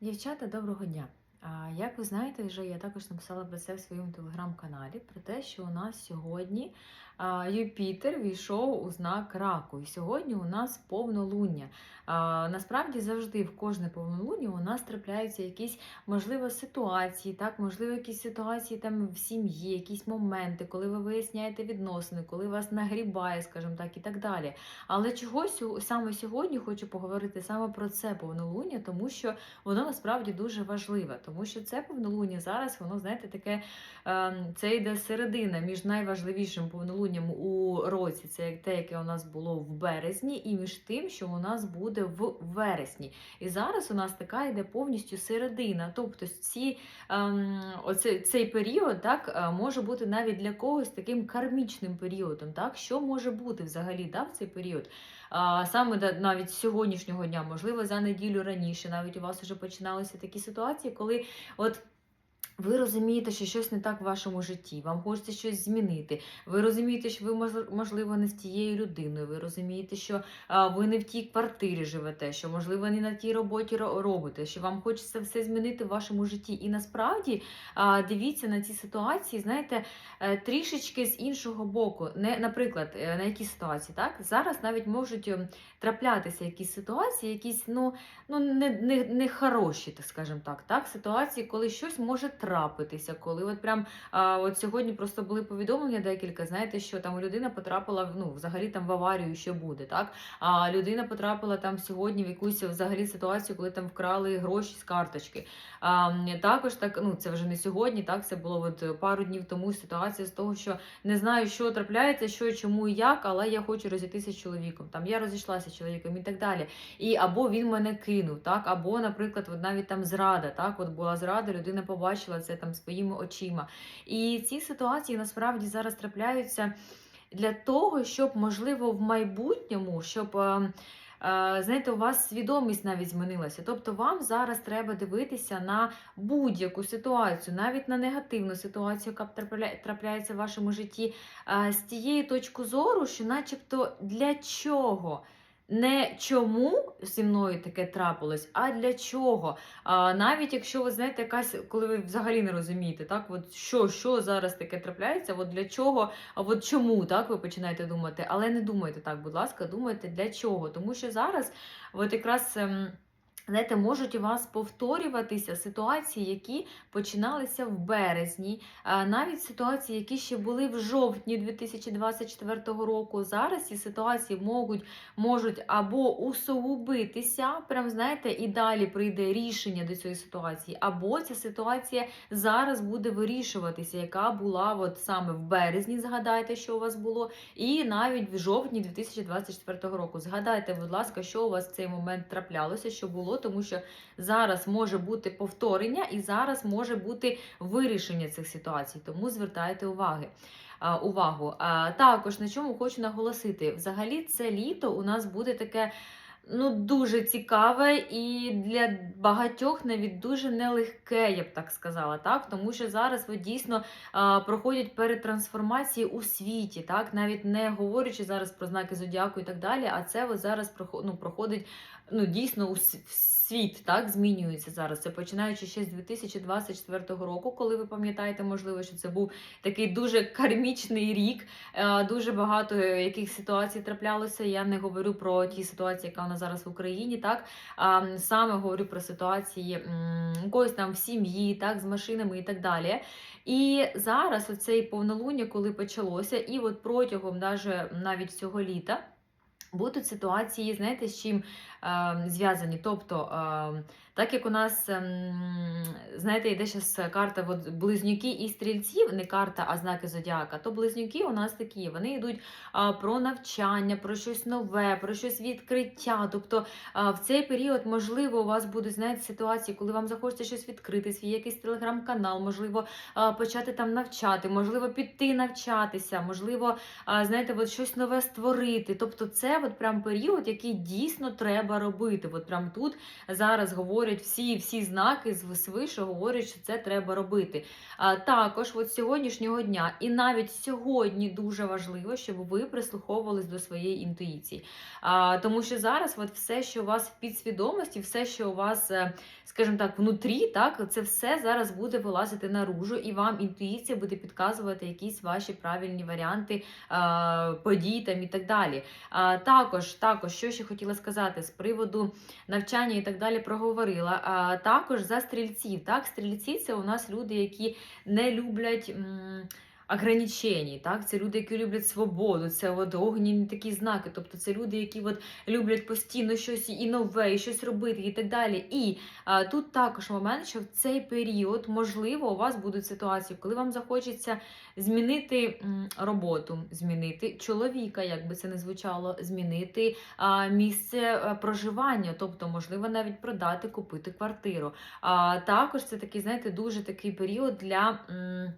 Дівчата, доброго дня! Як ви знаєте, вже я також написала про це в своєму телеграм-каналі, про те, що у нас сьогодні Юпітер війшов у знак раку. І сьогодні у нас повнолуння. Насправді завжди в кожне повнолуння у нас трапляються якісь можливо ситуації, так, можливо, якісь ситуації там в сім'ї, якісь моменти, коли ви виясняєте відносини, коли вас нагрібає, скажімо так, і так далі. Але чогось саме сьогодні хочу поговорити саме про це повнолуння, тому що воно насправді дуже важливе, тому що це повнолуння зараз, воно, знаєте, таке ем, це йде середина між найважливішим повнолунням у році, це те, яке у нас було в березні, і між тим, що у нас буде в вересні. І зараз у нас така йде повністю середина. Тобто ці, ем, оце, цей період так, е, може бути навіть для когось таким кармічним періодом. Так? Що може бути взагалі да, в цей період? Саме навіть з сьогоднішнього дня, можливо, за неділю раніше, навіть у вас вже починалися такі ситуації, коли от. Ви розумієте, що щось не так в вашому житті, вам хочеться щось змінити. Ви розумієте, що ви можливо не з тією людиною. Ви розумієте, що ви не в тій квартирі живете, що можливо не на тій роботі робите, що вам хочеться все змінити в вашому житті. І насправді дивіться на ці ситуації, знаєте, е, трішечки з іншого боку. Не, наприклад, е, на які ситуації, так зараз навіть можуть ем, траплятися якісь ситуації, якісь ну, ну не, не, не хороші, так скажемо так, так, ситуації, коли щось може трапитися, коли от прям а, от сьогодні просто були повідомлення декілька, знаєте, що там людина потрапила ну, взагалі там в аварію, що буде, так? А людина потрапила там сьогодні в якусь взагалі ситуацію, коли там вкрали гроші з карточки. А, також так, ну це вже не сьогодні, так це було от пару днів тому ситуація з того, що не знаю, що трапляється, що чому і як, але я хочу розійтися з чоловіком. Там я розійшлася з чоловіком і так далі. І або він мене кинув, так, або, наприклад, от навіть там зрада, так, от була зрада, людина побачила це там своїми очима. І ці ситуації насправді зараз трапляються для того, щоб, можливо, в майбутньому, щоб. е, е, Знаєте, у вас свідомість навіть змінилася. Тобто вам зараз треба дивитися на будь-яку ситуацію, навіть на негативну ситуацію, яка трапляється в вашому житті, е, з тієї точки зору, що, начебто, для чого? Не чому зі мною таке трапилось, а для чого? А, навіть якщо ви знаєте, якась, коли ви взагалі не розумієте, так, от що, що зараз таке трапляється, от для чого, а от чому так ви починаєте думати, але не думайте так, будь ласка, думайте для чого. Тому що зараз, от якраз. Знаєте, можуть у вас повторюватися ситуації, які починалися в березні, навіть ситуації, які ще були в жовтні 2024 року. Зараз ці ситуації можуть можуть або усугубитися, прям знаєте, і далі прийде рішення до цієї ситуації, або ця ситуація зараз буде вирішуватися, яка була от саме в березні. Згадайте, що у вас було, і навіть в жовтні 2024 року. Згадайте, будь ласка, що у вас в цей момент траплялося, що було, тому що зараз може бути повторення і зараз може бути вирішення цих ситуацій. Тому звертайте уваги увагу. Також на чому хочу наголосити: взагалі, це літо у нас буде таке. Ну, дуже цікаве і для багатьох навіть дуже нелегке, я б так сказала, так? Тому що зараз ви дійсно а, проходять перетрансформації у світі, так? Навіть не говорячи зараз про знаки зодіаку і так далі, а це ви зараз ну, проходить ну, дійсно у с- в світ так змінюється зараз. Це починаючи ще з 2024 року, коли ви пам'ятаєте, можливо, що це був такий дуже кармічний рік. Е, Дуже багато яких ситуацій траплялося. Я не говорю про ті ситуації, яка у нас зараз в Україні, так а саме говорю про ситуації у когось там в сім'ї, так, з машинами і так далі. І зараз оцей повнолуння, коли почалося, і от протягом навіть цього літа. Будуть ситуації, знаєте, з чим зв'язані. Тобто, е, так як у нас, ем, знаєте, йде зараз карта близнюки і стрільців, не карта, а знаки зодіака, то близнюки у нас такі, вони йдуть про навчання, про щось нове, про щось відкриття. Тобто в цей період, можливо, у вас будуть знаєте, ситуації, коли вам захочеться щось відкрити, свій якийсь телеграм-канал, можливо, почати там навчати, можливо, піти навчатися, можливо, знаєте, от щось нове створити. Тобто, це от прям період, який дійсно треба робити. От прям тут зараз говорять всі, всі знаки з свише говорять, що це треба робити. А також от сьогоднішнього дня, і навіть сьогодні дуже важливо, щоб ви прислуховувались до своєї інтуїції. А, тому що зараз от все, що у вас в підсвідомості, все, що у вас, е, скажімо так, внутрі, так, це все зараз буде вилазити наружу, і вам інтуїція буде підказувати якісь ваші правильні варіанти а, подій там і так далі. А, також, також, що ще хотіла сказати з приводу навчання і так далі проговорила. А, також за стрільців. Так, стрільці це у нас люди, які не люблять. Ограничень, так, це люди, які люблять свободу, це от огняні такі знаки. Тобто це люди, які от люблять постійно щось і нове, і щось робити, і так далі. І а, тут також момент, що в цей період, можливо, у вас будуть ситуації, коли вам захочеться змінити роботу, змінити чоловіка, як би це не звучало, змінити а, місце е, проживання, тобто, можливо, навіть продати, купити квартиру. А, також це такий, знаєте, дуже такий період для. м,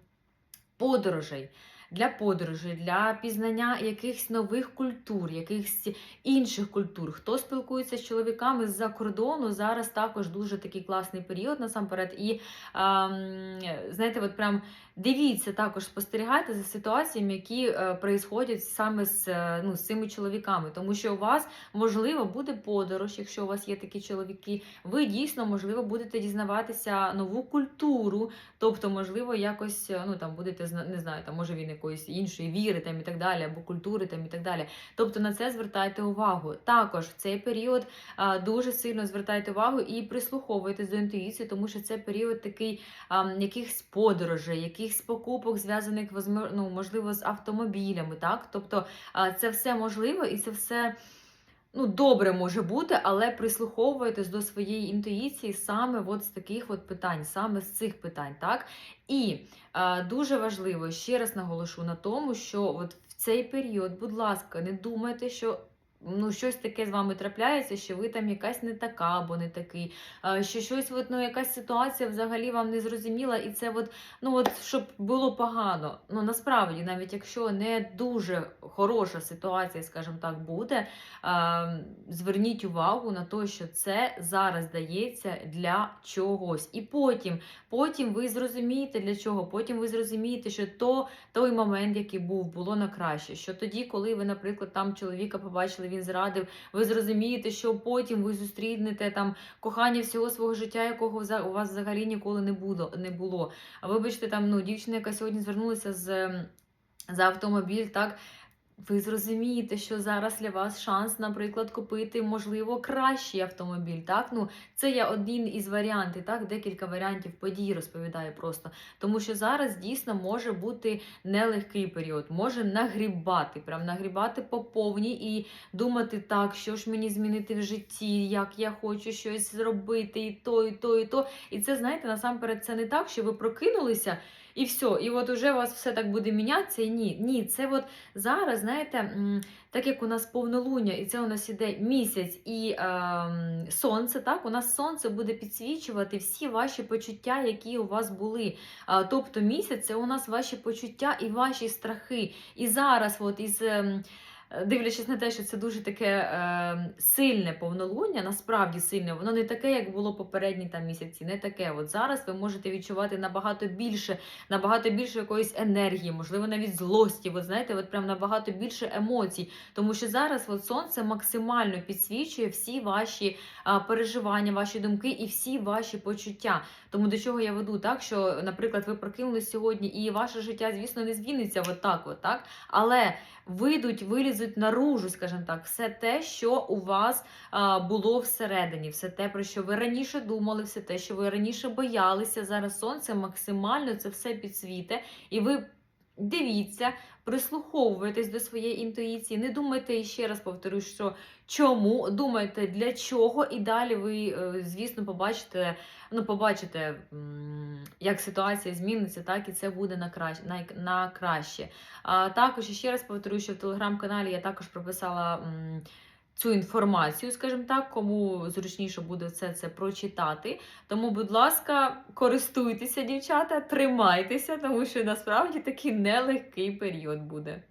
подорожей. Для подорожей, для пізнання якихось нових культур, якихось інших культур. Хто спілкується з чоловіками з-за кордону, зараз також дуже такий класний період насамперед. І ем, знаєте, от прям дивіться, також спостерігайте за ситуаціями, які е, саме з, е, ну, з цими чоловіками. Тому що у вас, можливо, буде подорож, якщо у вас є такі чоловіки, ви дійсно, можливо, будете дізнаватися нову культуру, тобто, можливо, якось е, ну, там, будете не знаю, там, може він якоїсь іншої віри там, і так далі, або культури там, і так далі. Тобто на це звертайте увагу. Також в цей період а, дуже сильно звертайте увагу і прислуховуйтесь до інтуїції, тому що це період такий а, якихось подорожей, якихось покупок, зв'язаних ну, можливо, з автомобілями. Так? Тобто а, це все можливо і це все. Ну, добре може бути, але прислуховуєтесь до своєї інтуїції саме от з таких от питань, саме з цих питань, так? І е, дуже важливо, ще раз наголошу на тому, що от в цей період, будь ласка, не думайте, що. Ну, щось таке з вами трапляється, що ви там якась не така або не такий, що щось, от, ну, якась ситуація взагалі вам не зрозуміла, і це от, ну, от, щоб було погано. Ну, насправді, навіть якщо не дуже хороша ситуація, скажімо так, буде, зверніть увагу на те, що це зараз дається для чогось. І потім, потім ви зрозумієте для чого, потім ви зрозумієте, що то той момент, який був, було на краще. Що тоді, коли ви, наприклад, там чоловіка побачили, він зрадив, ви зрозумієте, що потім ви зустрінете там кохання всього свого життя, якого у вас взагалі ніколи не було. Не було. А вибачте, там ну, дівчина, яка сьогодні звернулася з. За автомобіль, так ви зрозумієте, що зараз для вас шанс, наприклад, купити, можливо, кращий автомобіль. Так, ну це є один із варіантів, так, декілька варіантів подій розповідаю просто. Тому що зараз дійсно може бути нелегкий період, може нагрібати, прям нагрібати по повній і думати, так, що ж мені змінити в житті, як я хочу щось зробити, і то, і то, і то. І це, знаєте, насамперед, це не так, що ви прокинулися. І все, і от уже у вас все так буде мінятися. І ні, ні, це от зараз, знаєте, так як у нас повнолуння, і це у нас іде місяць і е, сонце, так, у нас сонце буде підсвічувати всі ваші почуття, які у вас були. Тобто місяць це у нас ваші почуття і ваші страхи. І зараз, от із. Дивлячись на те, що це дуже таке е, сильне повнолуння, насправді сильне, воно не таке, як було попередні там місяці, не таке. От зараз ви можете відчувати набагато більше, набагато більше якоїсь енергії, можливо, навіть злості. От знаєте, от прям набагато більше емоцій. Тому що зараз от сонце максимально підсвічує всі ваші а, переживання, ваші думки і всі ваші почуття. Тому до чого я веду, так що, наприклад, ви прокинулись сьогодні, і ваше життя, звісно, не зміниться от так, от так. Але вийдуть, вилізуть наружу, скажімо так, все те, що у вас було всередині, все те, про що ви раніше думали, все те, що ви раніше боялися. Зараз сонце максимально це все підсвіте, і ви. Дивіться, прислуховуйтесь до своєї інтуїції. Не думайте ще раз повторю, що чому, думайте для чого, і далі ви, е, звісно, побачите, ну, побачите, як ситуація зміниться, так і це буде на краще. На, на краще. А також ще раз повторю, що в телеграм-каналі я також прописала. Цю інформацію, скажімо так, кому зручніше буде все це прочитати. Тому, будь ласка, користуйтеся, дівчата, тримайтеся, тому що насправді такий нелегкий період буде.